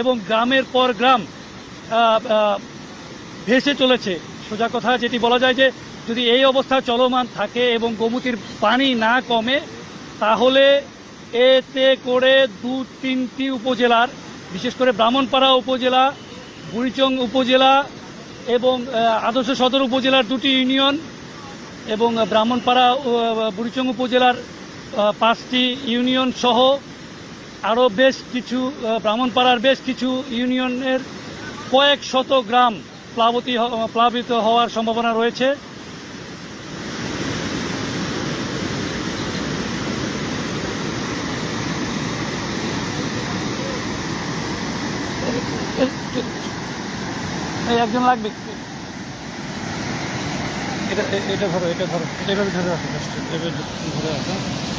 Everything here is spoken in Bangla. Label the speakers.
Speaker 1: এবং গ্রামের পর গ্রাম ভেসে চলেছে। সোজা কথা যেটি বলা যায় যে, যদি এই অবস্থা চলমান থাকে এবং গোমতীর পানি না কমে, তাহলে এতে করে দু তিনটি উপজেলার, বিশেষ করে ব্রাহ্মণপাড়া উপজেলা, বুড়িচং উপজেলা এবং আদর্শ সদর উপজেলার দুটি ইউনিয়ন এবং ব্রাহ্মণপাড়া বুড়িচং উপজেলার পাঁচটি ইউনিয়ন সহ আরও বেশ কিছু ব্রাহ্মণপাড়ার বেশ কিছু ইউনিয়নের কয়েক শত গ্রাম প্লাবতী প্লাবিত হওয়ার সম্ভাবনা রয়েছে। একজন লাগবে? এটা এটা ধরো এটা ধরো, এটা ধরে just এভাবে ধরে রাখো।